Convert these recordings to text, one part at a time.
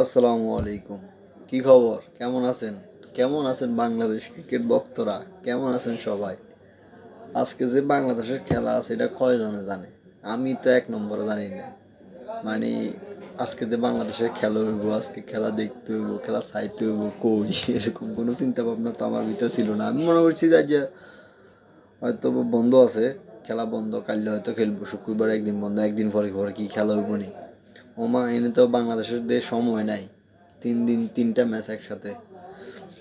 আসসালামু আলাইকুম। কি খবর? কেমন আছেন? কেমন আছেন বাংলাদেশ ক্রিকেট ভক্তরা কেমন আছেন সবাই? আজকে যে বাংলাদেশের খেলা আছে, এটা কয়জনে জানে? আমি তো এক নম্বরে জানি না। মানে আজকে যে বাংলাদেশের খেলা হইব, আজকে খেলা দেখতে হইব, খেলা চাইতে হইব, কই? এরকম কোনো চিন্তা ভাবনা তো আমার ভিতরে ছিল না। আমি মনে করছি যে হয়তো বন্ধ আছে, খেলা বন্ধ, কালকে হয়তো খেলব, শুক্রবার একদিন বন্ধ, একদিন পরে পরে কি খেলা হইব নি? ওমা, এনে তো বাংলাদেশের দেশ সময় নাই। তিন দিন, তিনটা ম্যাচ একসাথে।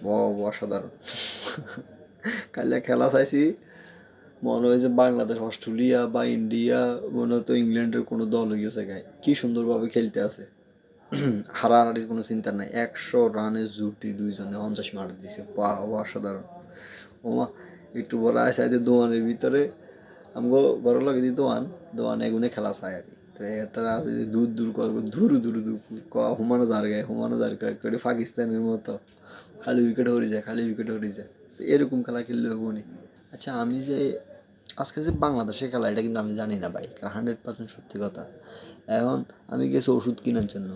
ব- অসাধারণ। কালে খেলা চাইছি। মনে হয় যে বাংলাদেশ, অস্ট্রেলিয়া বা ইন্ডিয়া, মনে হতো ইংল্যান্ডের কোনো দল হয়ে গেছে গায়ে। কি সুন্দরভাবে খেলতে আছে। হারাহারির কোনো চিন্তা নাই। একশো রানের জুটি দুইজনে পঞ্চাশ মার দিছে। বাহ, অসাধারণ। ওমা, একটু বড় আছে দোয়ানের ভিতরে আমগো বড় লাগে দোয়ান দোয়ান এগুনে খেলা চাই আর কি। তো তারা দূর দূর দূর হুমানো গায়ে হুমানো গায়ে পাকিস্তানের মতো। খালি উইকেট হরে যায় খালি উইকেট হরে যায়। তো এরকম খেলা খেললে হব নি। আচ্ছা আমি যে আজকে যে বাংলাদেশের খেলা এটা কিন্তু আমি জানি না ভাই হান্ড্রেড পার্সেন্ট সত্যি কথা। এখন আমি গেছি ওষুধ কেনার জন্য।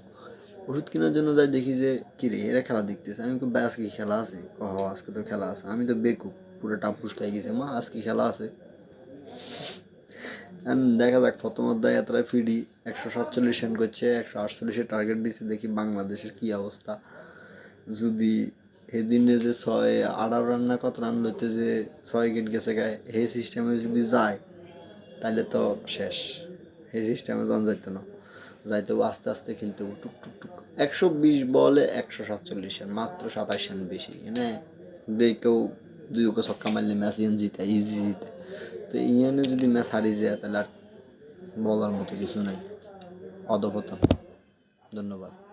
ওষুধ কেনার জন্য যাই দেখি যে কি রে এরা খেলা দেখতেছে। আমি কই, ভাই আজকে খেলা আছে? কহ আজকে তো খেলা আছে। আমি তো বেকুব পুরো টাপুস খাই গেছে। মা আজকে খেলা আছে? দেখা যাক, প্রথম অধ্যায় এতটা ফিডি একশো সাতচল্লিশ রান করছে, একশো আটচল্লিশের টার্গেট দিচ্ছে দেখি বাংলাদেশের কি অবস্থা। যদি সেদিনে যে ছয় আঠারো রান না কত রান লইতে যে ছয় উইকেট গেছে গায়ে সেই সিস্টেমে যদি যায় তাহলে তো শেষ। সেই সিস্টেমে যান যাইতো না। যাইতে আস্তে আস্তে খেলতে টুক টুক টুক। একশো বিশ বলে একশো সাতচল্লিশ রান মাত্র সাতাশ রান বেশি এনে কেউ দুই ওকে ছক্কা মারলে ম্যাচ জিতে ইজি জিতে তো ইয়ানে যদি ম্যাচ হারিয়ে যায় তাহলে আর বলার মতো কিছু নাই। অধপতন। ধন্যবাদ।